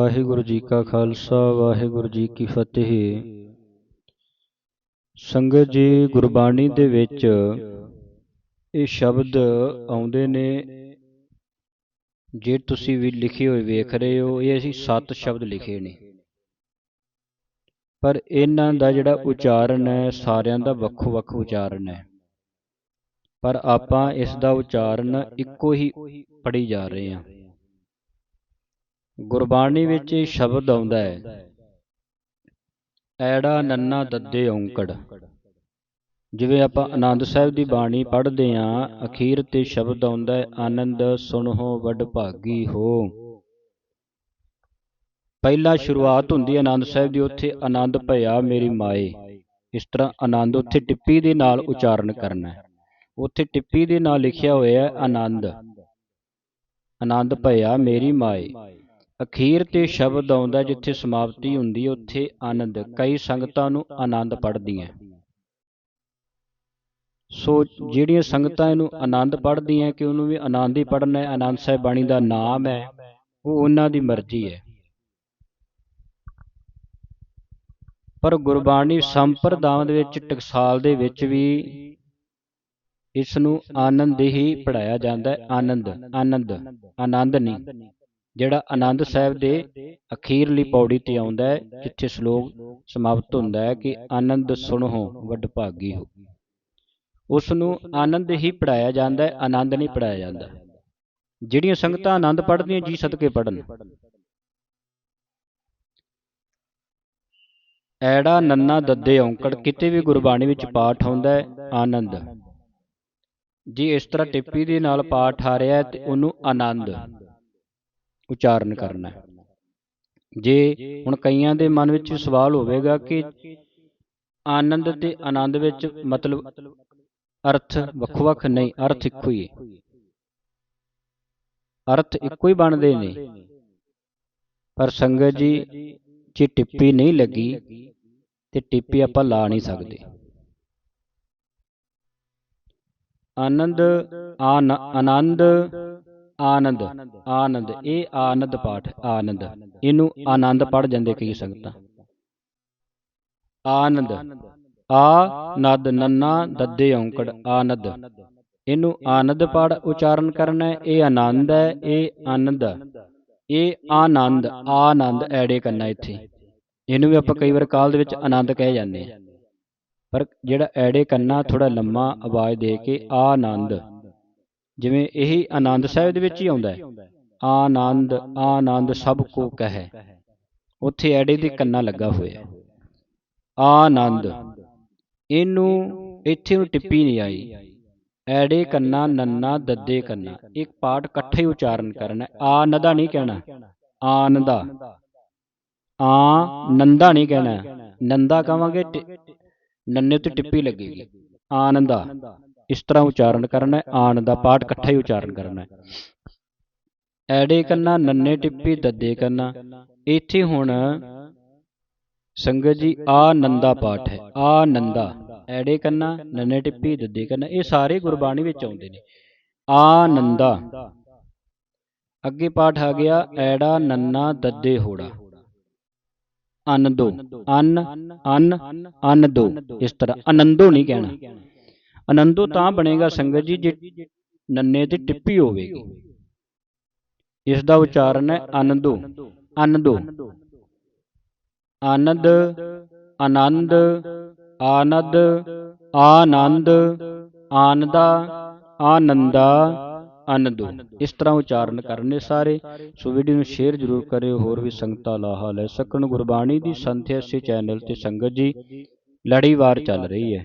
ਵਾਹਿਗੁਰੂ ਜੀ ਕਾ ਖਾਲਸਾ, ਵਾਹਿਗੁਰੂ ਜੀ ਕੀ ਫਤਿਹ। ਸੰਗਤ ਜੀ, ਗੁਰਬਾਣੀ ਦੇ ਵਿੱਚ ਇਹ ਸ਼ਬਦ ਆਉਂਦੇ ਨੇ। ਜੇ ਤੁਸੀਂ ਵੀ ਲਿਖੇ ਹੋਏ ਵੇਖ ਰਹੇ ਹੋ, ਇਹ ਅਸੀਂ ਸੱਤ ਸ਼ਬਦ ਲਿਖੇ ਨੇ। ਪਰ ਇਹਨਾਂ ਦਾ ਜਿਹੜਾ ਉਚਾਰਨ ਹੈ, ਸਾਰਿਆਂ ਦਾ ਵੱਖੋ ਵੱਖ ਉਚਾਰਨ ਹੈ। ਪਰ ਆਪਾਂ ਇਸ ਦਾ ਉਚਾਰਨ ਇੱਕੋ ਹੀ ਪੜੀ ਜਾ ਰਹੇ ਹਾਂ। ਗੁਰਬਾਣੀ ਵਿੱਚ ਇਹ ਸ਼ਬਦ ਆਉਂਦਾ ਹੈ, ਐੜਾ ਨੰਨਾ ਦੱਦੇ ਔਂਕੜ। ਜਿਵੇਂ ਆਪਾਂ ਆਨੰਦ ਸਾਹਿਬ ਦੀ ਬਾਣੀ ਪੜ੍ਹਦੇ ਆਂ ਅਖੀਰ ਤੇ ਸ਼ਬਦ ਆਉਂਦਾ ਹੈ, ਆਨੰਦ ਸੁਣੋ ਵੱਡ ਭਾਗੀ ਹੋ। ਪਹਿਲਾ ਸ਼ੁਰੂਆਤ ਹੁੰਦੀ ਹੈ ਆਨੰਦ ਸਾਹਿਬ ਦੀ, ਉੱਥੇ ਆਨੰਦ ਭਇਆ ਮੇਰੀ ਮਾਏ। ਇਸ ਤਰ੍ਹਾਂ ਆਨੰਦ ਉੱਥੇ ਟਿੱਪੀ ਦੇ ਨਾਲ ਉਚਾਰਨ ਕਰਨਾ ਹੈ। ਉੱਥੇ ਟਿੱਪੀ ਦੇ ਨਾਲ ਲਿਖਿਆ ਹੋਇਆ ਹੈ, ਆਨੰਦ। ਆਨੰਦ ਭਇਆ ਮੇਰੀ ਮਾਏ। ਅਖੀਰ ਤੇ ਸ਼ਬਦ ਆਉਂਦਾ ਜਿੱਥੇ ਸਮਾਪਤੀ ਹੁੰਦੀ, ਉੱਥੇ ਆਨੰਦ। ਕਈ ਸੰਗਤਾਂ ਨੂੰ ਆਨੰਦ ਪੜਦੀਆਂ ਸੋ ਜਿਹੜੀਆਂ ਸੰਗਤਾਂ ਇਹਨੂੰ ਆਨੰਦ ਪੜਦੀਆਂ ਕਿ ਉਹਨੂੰ ਵੀ ਆਨੰਦ ਹੀ ਪੜਨਾ ਹੈ, ਆਨੰਦ ਸਾਹਿਬ ਬਾਣੀ ਦਾ ਨਾਮ ਹੈ, ਉਹ ਉਹਨਾਂ ਦੀ ਮਰਜ਼ੀ ਹੈ। ਪਰ ਗੁਰਬਾਣੀ ਸੰਪਰਦਾਵਾਂ ਦੇ ਵਿੱਚ, ਟਕਸਾਲ ਦੇ ਵਿੱਚ ਵੀ ਇਸ ਨੂੰ ਆਨੰਦ ਹੀ ਪੜਾਇਆ ਜਾਂਦਾ ਹੈ, ਆਨੰਦ ਆਨੰਦ ਆਨੰਦ ਨਹੀਂ। ਜਿਹੜਾ ਆਨੰਦ ਸਾਹਿਬ ਦੇ ਅਖੀਰਲੀ ਪੌੜੀ ਤੇ ਆਉਂਦਾ ਹੈ, ਜਿੱਥੇ ਸ਼ਲੋਕ ਸਮਾਪਤ ਹੁੰਦਾ ਹੈ ਕਿ ਆਨੰਦ ਸੁਣੋ, ਵੱਡ ਭਾਗੀ ਹੋ। ਉਸ ਨੂੰ ਆਨੰਦ ਹੀ ਪੜਾਇਆ ਜਾਂਦਾ ਹੈ, ਆਨੰਦ ਨਹੀਂ ਪੜਾਇਆ ਜਾਂਦਾ। ਜਿਹੜੀਆਂ ਸੰਗਤਾਂ ਆਨੰਦ ਪੜ੍ਹਦੀਆਂ, ਜੀ ਸਦਕੇ ਪੜਨ ਐੜਾ ਨੰਨਾ ਦੱਦੇ ਔਂਕੜ, ਕਿਤੇ ਵੀ ਗੁਰਬਾਣੀ ਵਿੱਚ ਪਾਠ ਹੁੰਦਾ ਹੈ, ਆਨੰਦ। ਜੇ ਇਸ ਤਰ੍ਹਾਂ ਟਿੱਪੀ ਦੇ ਨਾਲ ਪਾਠ ਆ ਰਿਹਾ ਹੈ, ਤੇ ਉਹਨੂੰ ਆਨੰਦ। ਉਚਾਰਨ ਕਰਨਾ ਹੈ। ਜੇ ਹੁਣ ਕਈਆਂ ਦੇ ਮਨ ਵਿੱਚ ਸਵਾਲ ਹੋਵੇਗਾ ਕਿ ਆਨੰਦ ਤੇ ਆਨੰਦ ਵਿੱਚ ਮਤਲਬ ਅਰਥ ਵੱਖ-ਵੱਖ ਨਹੀਂ ਅਰਥ ਇੱਕੋ ਹੀ ਹੈ। ਅਰਥ ਇੱਕੋ ਹੀ ਬਣਦੇ ਨੇ। ਪਰ ਸੰਗਤ ਜੀ ਜੇ ਟਿੱਪੀ ਨਹੀਂ ਲੱਗੀ ਤੇ ਟਿੱਪੀ ਆਪਾਂ ਲਾ ਨਹੀਂ ਸਕਦੇ। ਆਨੰਦ ਆਨ ਆਨੰਦ ਆਨੰਦ ਆਨੰਦ ਇਹ ਆਨੰਦ ਪਾਠ ਆਨੰਦ ਇਹਨੂੰ ਆਨੰਦ ਪੜ ਜਾਂਦੇ ਕਈ ਸੰਗਤਾਂ। ਆਨੰਦ। ਆ ਨਦ ਨੰਨਾ ਦੱਦੇ ਔਂਕੜ ਆਨੰਦ। ਇਹਨੂੰ ਆਨੰਦ ਪੜ ਉਚਾਰਨ ਕਰਨਾ ਇਹ ਆਨੰਦ ਹੈ ਇਹ ਆਨੰਦ। ਇਹ ਆਨੰਦ ਆਨੰਦ ਐੜੇ ਕਰਨਾ ਇੱਥੇ। ਇਹਨੂੰ ਵੀ ਆਪਾਂ ਕਈ ਵਾਰ ਕਾਲ ਦੇ ਵਿੱਚ ਆਨੰਦ ਕਹੇ ਜਾਂਦੇ ਆ ਪਰ ਜਿਹੜਾ ਐੜੇ ਕੰਨਾ ਥੋੜਾ ਲੰਮਾ ਆਵਾਜ਼ ਦੇ ਕੇ ਆਨੰਦ। ਜਿਵੇਂ ਇਹੀ ਆਨੰਦ ਸਾਹਿਬ ਦੇ ਵਿੱਚ ਹੀ ਆਉਂਦਾ ਹੈ। ਆਨੰਦ ਆਨੰਦ ਸਭ ਕੋ ਕਹੈ। ਉੱਥੇ ਐੜੇ ਦੇ ਕੰਨਾ ਲੱਗਾ ਹੋਇਆ। ਆਨੰਦ। ਇਹਨੂੰ ਇੱਥੇ ਨੂੰ ਟਿੱਪੀ ਨਹੀਂ ਆਈ। ਐੜੇ ਕੰਨਾ ਨੰਨਾ ਦੱਦੇ ਕੰਨਾ। ਇੱਕ ਪਾਠ ਇਕੱਠੇ ਉਚਾਰਨ ਕਰਨਾ ਆ ਨਦਾ ਨਹੀਂ ਕਹਿਣਾ। ਆਨੰਦਾ ਆ ਨੰਦਾ। ਨਹੀਂ ਕਹਿਣਾ ਨੰਦਾ ਕਵਾਂਗੇ ਨੰਨੇ ਤੇ ਟਿੱਪੀ ਲੱਗੇਗੀ ਆਨੰਦਾ ਇਸ ਤਰ੍ਹਾਂ ਉਚਾਰਨ ਕਰਨਾ ਹੈ ਆਨੰਦਾ ਪਾਠ ਇਕੱਠਾ ਹੀ ਉਚਾਰਨ ਕਰਨਾ ਹੈ। ਐੜੇ ਕੰਨਾ ਨੰਨੇ ਟਿੱਪੀ ਦੱਦੇ ਕੰਨਾ। ਇੱਥੇ ਹੁਣ ਸੰਗਤ ਜੀ ਆਨੰਦਾ ਪਾਠ ਹੈ ਆਨੰਦਾ ਐੜੇ ਕੰਨਾ ਨੰਨੇ ਟਿੱਪੀ ਦੱਦੇ ਕੰਨਾ ਇਹ ਸਾਰੇ ਗੁਰਬਾਣੀ ਵਿੱਚ ਆਉਂਦੇ ਨੇ। ਆਨੰਦਾ ਅੱਗੇ ਪਾਠ ਆ ਗਿਆ ਐੜਾ ਨੰਨਾ ਦੱਦੇ ਹੋੜਾ। ਅਨੰਦੋ। ਅਨ ਅਨ ਅਨੰਦੋ। ਇਸ ਤਰ੍ਹਾਂ ਆਨੰਦੋ ਨਹੀਂ ਕਹਿਣਾ। ਆਨੰਦੋ ਤਾਂ ਬਣੇਗਾ ਸੰਗਤ ਜੀ, ਜੇ ਨੰਨੇ ਤੇ ਟਿੱਪੀ ਹੋਵੇਗੀ। ਇਸ ਦਾ ਉਚਾਰਨ ਹੈ ਆਨੰਦੋ ਆਨੰਦੋ ਆਨੰਦ ਆਨੰਦ ਆਨੰਦ ਆਨੰਦ, ਆਨੰਦਾ ਆਨੰਦਾ ਆਨੰਦੋ ਇਸ ਤਰ੍ਹਾਂ ਉਚਾਰਨ ਕਰਨੇ ਸਾਰੇ। ਸੋ ਵੀਡੀਓ ਨੂੰ ਸ਼ੇਅਰ ਜ਼ਰੂਰ ਕਰਿਓ, ਹੋਰ ਵੀ ਸੰਗਤਾਂ ਲਾਹਾ ਲੈ ਸਕਣ ਗੁਰਬਾਣੀ ਦੀ ਸੰਥਿਆ ਇਸੇ ਚੈਨਲ ਤੇ ਸੰਗਤ ਜੀ, ਲੜੀਵਾਰ ਚੱਲ ਰਹੀ ਹੈ।